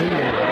see you.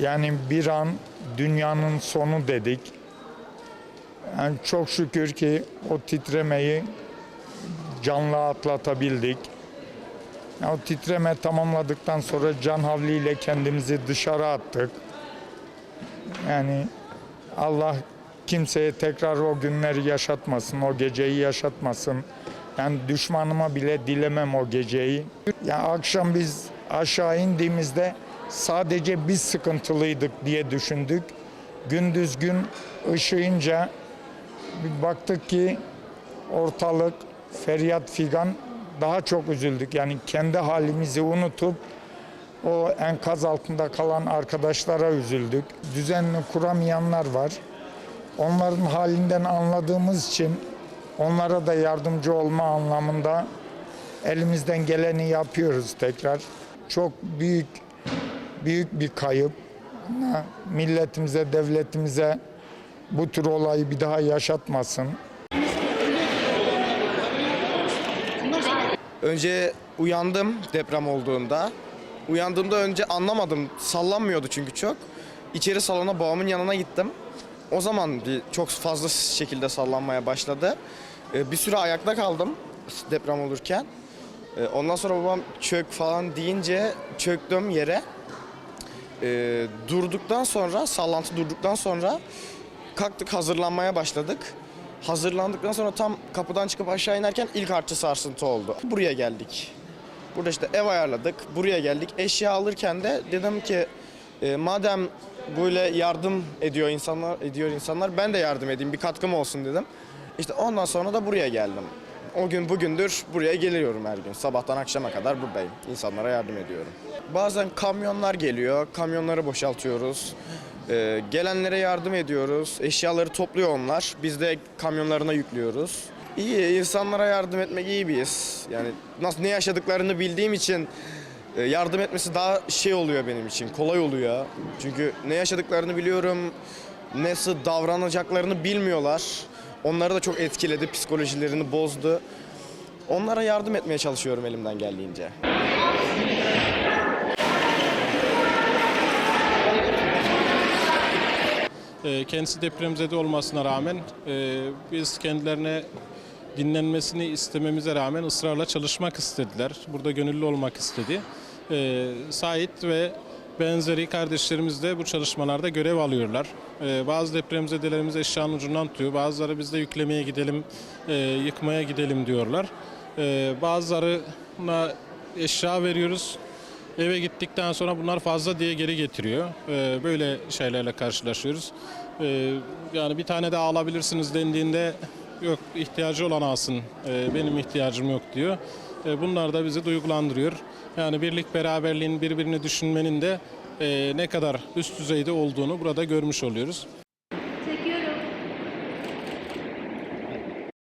Yani bir an dünyanın sonu dedik. Yani çok şükür ki o titremeyi canlı atlatabildik. Ya o titreme tamamladıktan sonra can havliyle kendimizi dışarı attık. Yani Allah kimseye tekrar o günleri yaşatmasın, o geceyi yaşatmasın. Yani düşmanıma bile dilemem o geceyi. Ya akşam biz aşağı indiğimizde sadece biz sıkıntılıydık diye düşündük. Gündüz gün ışığınca bir baktık ki ortalık feryat figan daha çok üzüldük. Yani kendi halimizi unutup o enkaz altında kalan arkadaşlara üzüldük. Düzenli kuramayanlar var. Onların halinden anladığımız için onlara da yardımcı olma anlamında elimizden geleni yapıyoruz tekrar. Çok büyük büyük bir kayıp. Milletimize, devletimize bu tür olayı bir daha yaşatmasın. Önce uyandım deprem olduğunda. Uyandığımda önce anlamadım. Sallanmıyordu çünkü çok. İçeri salona babamın yanına gittim. O zaman bir çok fazla şekilde sallanmaya başladı. Ee, Bir süre ayakta kaldım deprem olurken. Ee, Ondan sonra babam çök falan deyince çöktüm yere. Ee, durduktan sonra, sallantı durduktan sonra kalktık hazırlanmaya başladık. Hazırlandıktan sonra tam kapıdan çıkıp aşağı inerken ilk artçı sarsıntı oldu. Buraya geldik. Burada işte ev ayarladık. Buraya geldik. Eşya alırken de dedim ki e, madem böyle yardım ediyor insanlar ediyor insanlar ben de yardım edeyim bir katkım olsun dedim. İşte ondan sonra da buraya geldim. O gün bugündür buraya geliyorum her gün. Sabahtan akşama kadar buradayım. İnsanlara yardım ediyorum. Bazen kamyonlar geliyor. Kamyonları boşaltıyoruz. Ee, gelenlere yardım ediyoruz. Eşyaları topluyor onlar. Biz de kamyonlarına yüklüyoruz. İyi, insanlara yardım etmek iyi bir his. Yani nasıl ne yaşadıklarını bildiğim için e, yardım etmesi daha şey oluyor benim için. Kolay oluyor. Çünkü ne yaşadıklarını biliyorum. Nasıl davranacaklarını bilmiyorlar. Onları da çok etkiledi, psikolojilerini bozdu. Onlara yardım etmeye çalışıyorum elimden geldiğince. E, Kendisi depremzede olmasına rağmen e, biz kendilerine dinlenmesini istememize rağmen ısrarla çalışmak istediler. Burada gönüllü olmak istedi. E, Sait ve benzeri kardeşlerimiz de bu çalışmalarda görev alıyorlar. E, Bazı depremzedelerimiz eşyanın ucundan tutuyor. Bazıları biz de yüklemeye gidelim, e, yıkmaya gidelim diyorlar. E, Bazılarına eşya veriyoruz. Eve gittikten sonra bunlar fazla diye geri getiriyor. Ee, böyle şeylerle karşılaşıyoruz. Ee, yani bir tane daha alabilirsiniz dendiğinde yok ihtiyacı olan alsın, ee, benim ihtiyacım yok diyor. Ee, bunlar da bizi duygulandırıyor. Yani birlik beraberliğin birbirini düşünmenin de ee, ne kadar üst düzeyde olduğunu burada görmüş oluyoruz.